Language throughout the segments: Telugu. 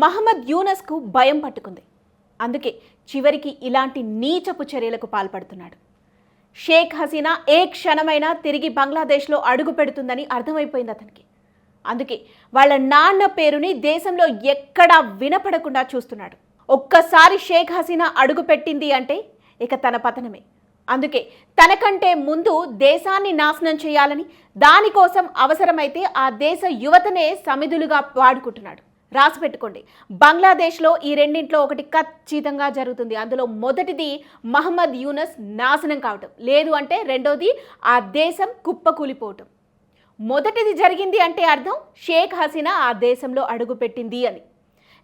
మహమ్మద్ యూనస్కు భయం పట్టుకుంది. అందుకే చివరికి ఇలాంటి నీచపు చర్యలకు పాల్పడుతున్నాడు. షేక్ హసీనా ఏ క్షణమైనా తిరిగి బంగ్లాదేశ్లో అడుగు పెడుతుందని అర్థమైపోయింది అతనికి. అందుకే వాళ్ళ నాన్న పేరుని దేశంలో ఎక్కడా వినపడకుండా చూస్తున్నాడు. ఒక్కసారి షేక్ హసీనా అడుగు పెట్టింది అంటే ఇక తన పతనమే. అందుకే తనకంటే ముందు దేశాన్ని నాశనం చేయాలని దానికోసం అవసరమైతే ఆ దేశ యువతనే సమిధులుగా వాడుకుంటున్నాడు. రాసి పెట్టుకోండి. బంగ్లాదేశ్లో ఈ రెండింట్లో ఒకటి ఖచ్చితంగా జరుగుతుంది. అందులో మొదటిది మహమ్మద్ యూనస్ నాశనం కావటం. లేదు అంటే రెండోది ఆ దేశం కుప్పకూలిపోవటం. మొదటిది జరిగింది అంటే అర్థం? షేక్ హసీనా ఆ దేశంలో అడుగుపెట్టింది అని.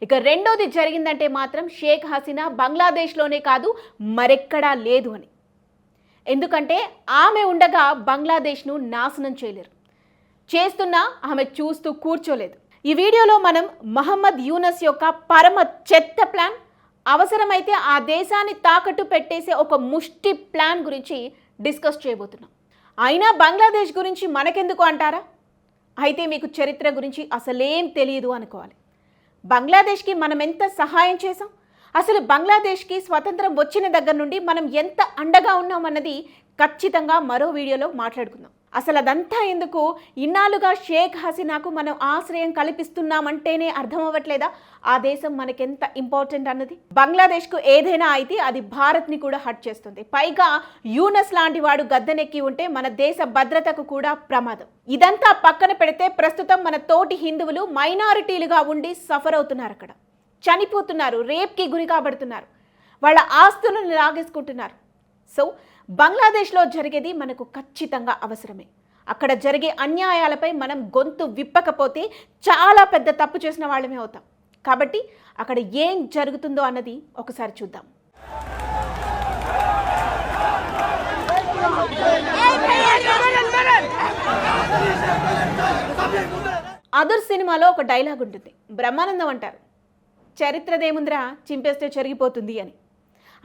ఇక రెండోది జరిగిందంటే మాత్రం షేక్ హసీనా బంగ్లాదేశ్లోనే కాదు మరెక్కడా లేదు అని. ఎందుకంటే ఆమె ఉండగా బంగ్లాదేశ్ను నాశనం చేయలేరు. చేస్తున్నా ఆమె చూస్తూ కూర్చోలేదు. ఈ వీడియోలో మనం మహమ్మద్ యూనస్ యొక్క పరమ చెత్త ప్లాన్ అవసరమైతే ఆ దేశాన్ని తాకట్టు పెట్టేసే ఒక ముష్టి ప్లాన్ గురించి డిస్కస్ చేయబోతున్నాం. అయినా బంగ్లాదేశ్ గురించి మనకెందుకు అంటారా? అయితే మీకు చరిత్ర గురించి అసలేం తెలియదు అనుకోవాలి. బంగ్లాదేశ్కి మనం ఎంత సహాయం చేసాం అసలు బంగ్లాదేశ్కి స్వతంత్రం వచ్చిన దగ్గర నుండి మనం ఎంత అండగా ఉన్నామన్నది ఖచ్చితంగా మరో వీడియోలో మాట్లాడుకుందాం. అసలు అదంతా ఎందుకు? ఇన్నాళ్ళుగా షేక్ హసీనాకు మనం ఆశ్రయం కల్పిస్తున్నామంటేనే అర్థం అవ్వట్లేదా ఆ దేశం మనకెంత ఇంపార్టెంట్ అన్నది? బంగ్లాదేశ్కు ఏదైనా అయితే అది భారత్ని కూడా హట్ చేస్తుంది. పైగా యూనస్ లాంటి వాడు గద్దెనెక్కి ఉంటే మన దేశ భద్రతకు కూడా ప్రమాదం. ఇదంతా పక్కన పెడితే ప్రస్తుతం మన తోటి హిందువులు మైనారిటీలుగా ఉండి సఫర్ అవుతున్నారు అక్కడ చనిపోతున్నారు రేప్కి గురి కాబడుతున్నారు. వాళ్ళ ఆస్తులను లాగేసుకుంటున్నారు. సో బంగ్లాదేశ్లో జరిగేది మనకు ఖచ్చితంగా అవసరమే. అక్కడ జరిగే అన్యాయాలపై మనం గొంతు విప్పకపోతే చాలా పెద్ద తప్పు చేసిన వాళ్ళమే అవుతాం. కాబట్టి అక్కడ ఏం జరుగుతుందో అన్నది ఒకసారి చూద్దాం. అదర్ సినిమాలో ఒక డైలాగ్ ఉంటుంది. బ్రహ్మానందం అంటారు. చరిత్రదేముందిరా? చింపేస్తే చెరిగిపోతుంది అని.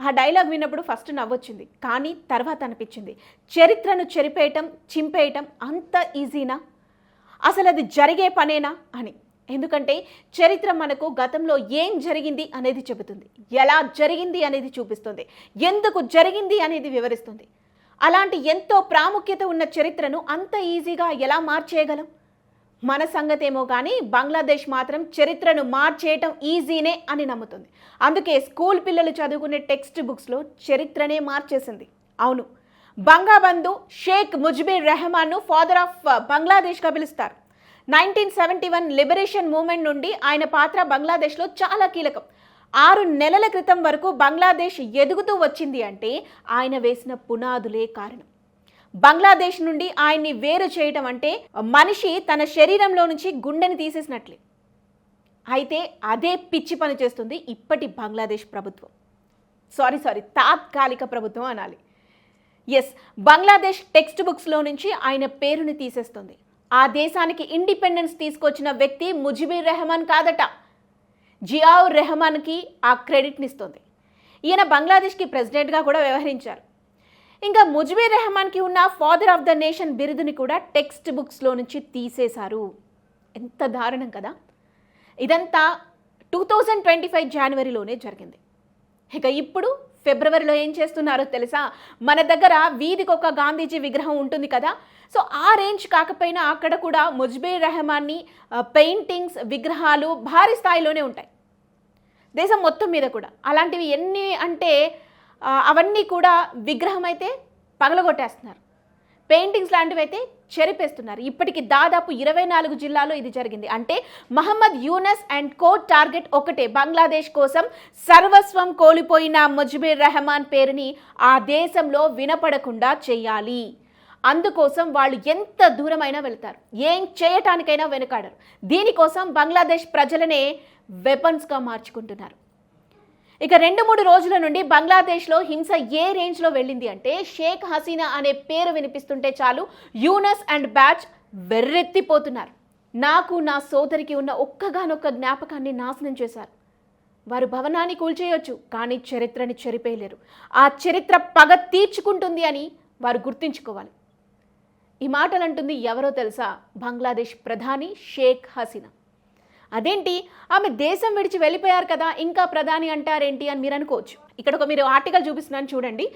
ఆ డైలాగ్ విన్నప్పుడు ఫస్ట్ నవ్వొచ్చింది. కానీ తర్వాత అనిపించింది. చరిత్రను చెరిపేయటం చింపేయటం అంత ఈజీనా అసలు అది జరిగే పనేనా? అని. ఎందుకంటే చరిత్ర మనకు గతంలో ఏం జరిగింది అనేది చెబుతుంది. ఎలా జరిగింది అనేది చూపిస్తుంది. ఎందుకు జరిగింది అనేది వివరిస్తుంది. అలాంటి ఎంతో ప్రాముఖ్యత ఉన్న చరిత్రను అంత ఈజీగా ఎలా మార్చేయగలం? మన సంగతేమో కానీ బంగ్లాదేశ్ మాత్రం చరిత్రను మార్చేయటం ఈజీనే అని నమ్ముతుంది. అందుకే స్కూల్ పిల్లలు చదువుకునే టెక్స్ట్ బుక్స్లో చరిత్రనే మార్చేసింది. అవును బంగాబంధు షేక్ ముజ్బీర్ రెహమాన్ను ఫాదర్ ఆఫ్ బంగ్లాదేశ్గా పిలుస్తారు. Nineteen seventy one liberation moment నుండి ఆయన పాత్ర బంగ్లాదేశ్లో చాలా కీలకం. ఆరు నెలల క్రితం వరకు బంగ్లాదేశ్ ఎదుగుతూ వచ్చింది అంటే ఆయన వేసిన పునాదులే కారణం. బంగ్లాదేశ్ నుండి ఆయన్ని వేరు చేయటం అంటే మనిషి తన శరీరంలో నుంచి గుండెని తీసేసినట్లే. అయితే అదే పిచ్చి పని చేస్తుంది ఇప్పటి బంగ్లాదేశ్ ప్రభుత్వం. సారీ సారీ తాత్కాలిక ప్రభుత్వం అనాలి. ఎస్ బంగ్లాదేశ్ టెక్స్ట్ బుక్స్లో నుంచి ఆయన పేరుని తీసేస్తుంది. ఆ దేశానికి ఇండిపెండెన్స్ తీసుకొచ్చిన వ్యక్తి ముజిబుర్ రెహమాన్ కాదట. జియావుర్ రెహమాన్కి ఆ క్రెడిట్ని ఇస్తుంది. ఈయన బంగ్లాదేశ్కి ప్రెసిడెంట్గా కూడా వ్యవహరించారు. ఇంకా ముజ్బీర్ రెహమాన్కి ఉన్న ఫాదర్ ఆఫ్ ద నేషన్ బిరుదుని కూడా టెక్స్ట్ బుక్స్లో నుంచి తీసేశారు. ఎంత దారుణం కదా! ఇదంతా టూ థౌజండ్ ట్వంటీ ఫైవ్ జనవరిలోనే జరిగింది. ఇక ఇప్పుడు ఫిబ్రవరిలో ఏం చేస్తున్నారో తెలుసా? మన దగ్గర వీధికి ఒక గాంధీజీ విగ్రహం ఉంటుంది కదా! సో ఆ రేంజ్ కాకపోయినా అక్కడ కూడా ముజ్బీర్ రెహమాన్ని పెయింటింగ్స్ విగ్రహాలు భారీ స్థాయిలోనే ఉంటాయి. దేశం మొత్తం మీద కూడా. అలాంటివి ఎన్ని అంటే అవన్నీ కూడా విగ్రహం అయితే పగలగొట్టేస్తున్నారు. పెయింటింగ్స్ లాంటివి అయితే చెరిపేస్తున్నారు. ఇప్పటికి దాదాపు ఇరవై నాలుగు జిల్లాలో ఇది జరిగింది. అంటే Mohammad Yunus and co target ఒకటే బంగ్లాదేశ్ కోసం సర్వస్వం కోల్పోయిన ముజ్బీర్ రెహమాన్ పేరుని ఆ దేశంలో వినపడకుండా చేయాలి. అందుకోసం వాళ్ళు ఎంత దూరమైనా వెళ్తారు. ఏం చేయటానికైనా వెనుకాడరు. దీనికోసం బంగ్లాదేశ్ ప్రజలనే వెపన్స్గా మార్చుకుంటున్నారు. ఇక రెండు మూడు రోజుల నుండి బంగ్లాదేశ్లో హింస ఏ రేంజ్లో వెళ్ళింది అంటే షేక్ హసీనా అనే పేరు వినిపిస్తుంటే చాలు యూనస్ అండ్ బ్యాచ్ వెర్రెత్తిపోతున్నారు. నాకు నా సోదరికి ఉన్న ఒక్కగానొక్క జ్ఞాపకాన్ని నాశనం చేశారు. వారు భవనాన్ని కూల్చేయొచ్చు కానీ చరిత్రని చెరిపేయలేరు. ఆ చరిత్ర పగ తీర్చుకుంటుంది అని వారు గుర్తుంచుకోవాలి. ఈ మాటలంటుంది ఎవరో తెలుసా? బంగ్లాదేశ్ ప్రధాని షేక్ హసీనా. అదేంటి? ఆమె దేశం విడిచి వెళ్ళిపోయారు కదా ఇంకా ప్రధాని అంటారేంటి అని మీరు అనుకోవచ్చు. ఇక్కడ ఒక మీరు ఆర్టికల్ చూపిస్తున్నాను చూడండి.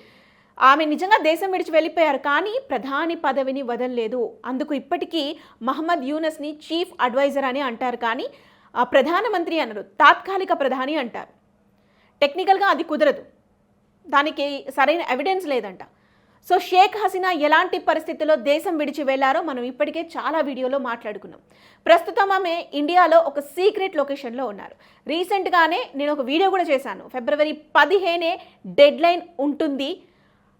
ఆమె నిజంగా దేశం విడిచి వెళ్ళిపోయారు కానీ ప్రధాని పదవిని వదలలేదు. అందుకు ఇప్పటికీ మహమ్మద్ యూనస్ని చీఫ్ అడ్వైజర్ అని అంటారు కానీ ప్రధానమంత్రి అనరు తాత్కాలిక ప్రధాని అంటారు. టెక్నికల్గా అది కుదరదు. దానికి సరైన ఎవిడెన్స్ లేదంట. సో షేక్ హసీనా ఎలాంటి పరిస్థితుల్లో దేశం విడిచి వెళ్ళారో మనం ఇప్పటికే చాలా వీడియోలో మాట్లాడుకున్నాం. ప్రస్తుతం ఆమె ఇండియాలో ఒక సీక్రెట్ లొకేషన్లో ఉన్నారు. రీసెంట్గానే నేను ఒక వీడియో కూడా చేశాను. ఫిబ్రవరి పదిహేనే డెడ్ లైన్ ఉంటుంది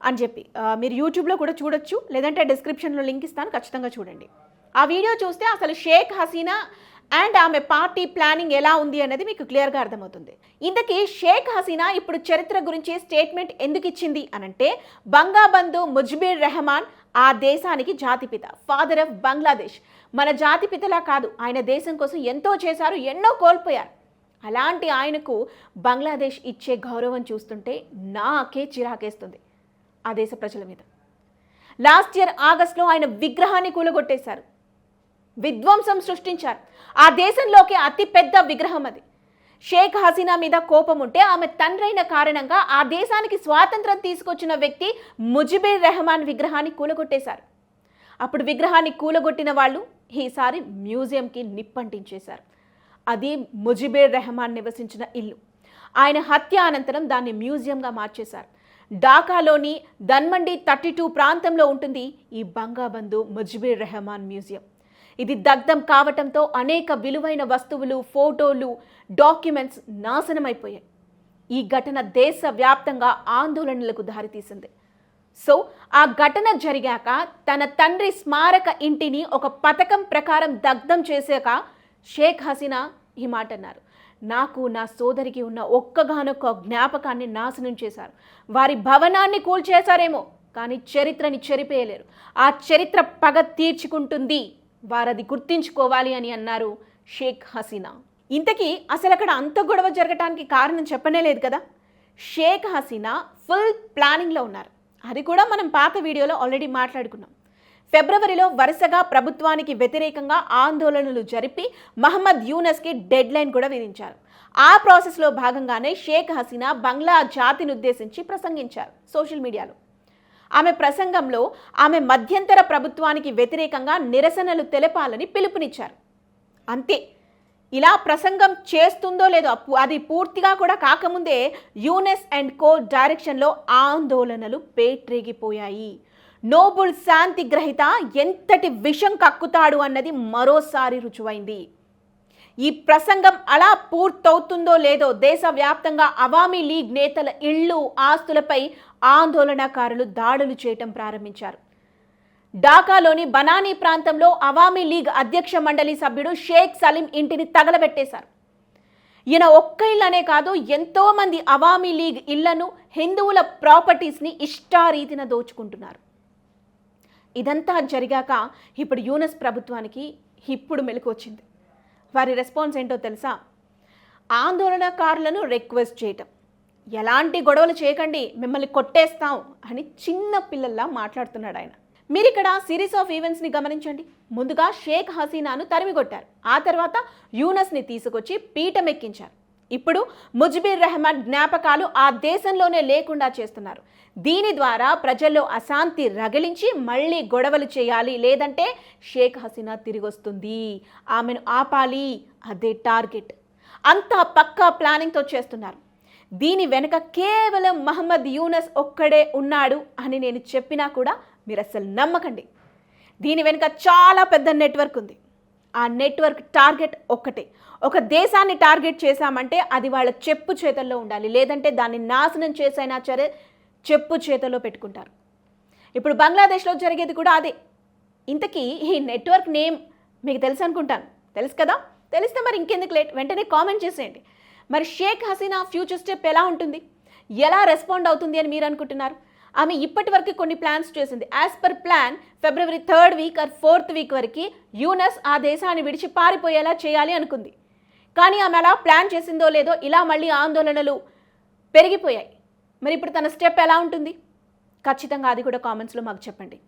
అని చెప్పి. మీరు యూట్యూబ్లో కూడా చూడొచ్చు లేదంటే డిస్క్రిప్షన్లో లింక్ ఇస్తాను ఖచ్చితంగా చూడండి. ఆ వీడియో చూస్తే అసలు షేక్ హసీనా అండ్ ఆమె పార్టీ ప్లానింగ్ ఎలా ఉంది అనేది మీకు క్లియర్గా అర్థమవుతుంది. ఇంతకీ షేక్ హసీనా ఇప్పుడు చరిత్ర గురించి స్టేట్మెంట్ ఎందుకు ఇచ్చింది అనంటే బంగాబంధు ముజ్బీర్ రెహమాన్ ఆ దేశానికి జాతిపిత ఫాదర్ ఆఫ్ బంగ్లాదేశ్ మన జాతిపితలా కాదు ఆయన దేశం కోసం ఎంతో చేశారు ఎన్నో కోల్పోయారు. అలాంటి ఆయనకు బంగ్లాదేశ్ ఇచ్చే గౌరవం చూస్తుంటే నాకే చిరాకేస్తుంది ఆ దేశ ప్రజల మీద. లాస్ట్ ఇయర్ ఆగస్టులో ఆయన విగ్రహాన్ని కూలగొట్టేశారు. విధ్వంసం సృష్టించారు. ఆ దేశంలోకి అతిపెద్ద విగ్రహం అది. షేక్ హసీనా మీద కోపం ఉంటే ఆమె తండ్రైన కారణంగా ఆ దేశానికి స్వాతంత్రం తీసుకొచ్చిన వ్యక్తి ముజిబుర్ రెహమాన్ విగ్రహాన్ని కూలగొట్టేశారు. అప్పుడు విగ్రహాన్ని కూలగొట్టిన వాళ్ళు ఈసారి మ్యూజియంకి నిప్పంటించేశారు. అది ముజిబుర్ రెహమాన్ నివసించిన ఇల్లు. ఆయన హత్య అనంతరం దాన్ని మ్యూజియంగా మార్చేశారు. ఢాకాలోని ధన్మండి థర్టీ టూ ప్రాంతంలో ఉంటుంది ఈ బంగాబంధు ముజిబుర్ రెహమాన్ మ్యూజియం. ఇది దగ్ధం కావటంతో అనేక విలువైన వస్తువులు ఫోటోలు డాక్యుమెంట్స్ నాశనమైపోయాయి. ఈ ఘటన దేశవ్యాప్తంగా ఆందోళనలకు దారితీసింది. సో ఆ ఘటన జరిగాక తన తండ్రి స్మారక ఇంటిని ఒక పథకం ప్రకారం దగ్ధం చేశాక షేక్ హసీనా ఈ మాట అన్నారు. నాకు నా సోదరికి ఉన్న ఒక్కగానొక్క జ్ఞాపకాన్ని నాశనం చేశారు. వారి భవనాన్ని కూల్చేశారేమో కానీ చరిత్రని చెరిపేయలేరు. ఆ చరిత్ర పగ తీర్చుకుంటుంది వారది గుర్తించుకోవాలి అని అన్నారు షేక్ హసీనా. ఇంతకీ అసలు అక్కడ అంత గొడవ జరగటానికి కారణం చెప్పనే లేదు కదా? షేక్ హసీనా ఫుల్ ప్లానింగ్లో ఉన్నారు. అది కూడా మనం పాత వీడియోలో ఆల్రెడీ మాట్లాడుకున్నాం. ఫిబ్రవరిలో వరుసగా ప్రభుత్వానికి వ్యతిరేకంగా ఆందోళనలు జరిపి మహమ్మద్ యూనస్కి డెడ్ లైన్ కూడా విధించారు. ఆ ప్రాసెస్లో భాగంగానే షేక్ హసీనా బంగ్లా జాతిని ఉద్దేశించి ప్రసంగించారు సోషల్ మీడియాలో. ఆమె ప్రసంగంలో ఆమె మధ్యంతర ప్రభుత్వానికి వ్యతిరేకంగా నిరసనలు తెలపాలని పిలుపునిచ్చారు. అంతే. ఇలా ప్రసంగం చేస్తుందో లేదో అది పూర్తిగా కూడా కాకముందే యూనెస్ అండ్ కో డైరెక్షన్లో ఆందోళనలు పేట్రేగిపోయాయి. నోబుల్ శాంతి గ్రహీత ఎంతటి విషం కక్కుతాడు అన్నది మరోసారి రుజువైంది. ఈ ప్రసంగం అలా పూర్తవుతుందో లేదో దేశవ్యాప్తంగా అవామీ లీగ్ నేతల ఇళ్ళు ఆస్తులపై ఆందోళనకారులు దాడులు చేయటం ప్రారంభించారు. ఢాకాలోని బనానీ ప్రాంతంలో అవామీ లీగ్ అధ్యక్ష మండలి సభ్యుడు షేక్ సలీం ఇంటిని తగలబెట్టేశారు. ఈయన ఒక్క ఇల్లనే కాదు ఎంతోమంది అవామీ లీగ్ ఇళ్ళను హిందువుల ప్రాపర్టీస్ని ఇష్టారీతిన దోచుకుంటున్నారు. ఇదంతా జరిగాక ఇప్పుడు యూనస్ ప్రభుత్వానికి ఇప్పుడు మెలకు వచ్చింది. వారి రెస్పాన్స్ ఏంటో తెలుసా? ఆందోళనకారులను రిక్వెస్ట్ చేయటం. ఎలాంటి గొడవలు చేయకండి మిమ్మల్ని కొట్టేస్తాం అని చిన్న పిల్లల్లా మాట్లాడుతున్నాడు ఆయన. మీరు ఇక్కడ సిరీస్ ఆఫ్ ఈవెంట్స్ని గమనించండి. ముందుగా షేక్ హసీనాను తరిమికొట్టారు ఆ తర్వాత యూనస్ని తీసుకొచ్చి పీఠం ఎక్కించారు ఇప్పుడు ముజ్బీర్ రెహమాన్ జ్ఞాపకాలు ఆ దేశంలోనే లేకుండా చేస్తున్నారు. దీని ద్వారా ప్రజల్లో అశాంతి రగిలించి మళ్ళీ గొడవలు చేయాలి లేదంటే షేక్ హసీనా తిరిగి వస్తుంది ఆమెను ఆపాలి అదే టార్గెట్. అంతా పక్కా ప్లానింగ్తో చేస్తున్నారు. దీని వెనుక కేవలం మహమ్మద్ యూనస్ ఒక్కడే ఉన్నాడు అని నేను చెప్పినా కూడా మీరు అసలు నమ్మకండి. దీని వెనుక చాలా పెద్ద నెట్వర్క్ ఉంది. ఆ నెట్వర్క్ టార్గెట్ ఒక్కటే. ఒక దేశాన్ని టార్గెట్ చేశామంటే అది వాళ్ళ చెప్పు చేతల్లో ఉండాలి. లేదంటే దాన్ని నాశనం చేసైనా సరే చెప్పు చేతల్లో పెట్టుకుంటారు. ఇప్పుడు బంగ్లాదేశ్లో జరిగేది కూడా అదే. ఇంతకీ ఈ నెట్వర్క్ నేమ్ మీకు తెలుసు అనుకుంటాను తెలుసు కదా? తెలిస్తే మరి ఇంకెందుకు లేట్ వెంటనే కామెంట్ చేసేయండి. మరి షేక్ హసీనా ఫ్యూచర్ స్టెప్ ఎలా ఉంటుంది? ఎలా రెస్పాండ్ అవుతుంది అని మీరు అనుకుంటున్నారు? ఆమె ఇప్పటి వరకు కొన్ని ప్లాన్స్ చేసింది. As per plan February third week or fourth week వరకు యూనస్ ఆ దేశాన్ని విడిచి పారిపోయేలా చేయాలి అనుకుంది. కానీ ఆమె అలా ప్లాన్ చేసిందో లేదో ఇలా మళ్ళీ ఆందోళనలు పెరిగిపోయాయి. మరి ఇప్పుడు తన స్టెప్ ఎలా ఉంటుంది? ఖచ్చితంగా అది కూడా కామెంట్స్లో మాకు చెప్పండి.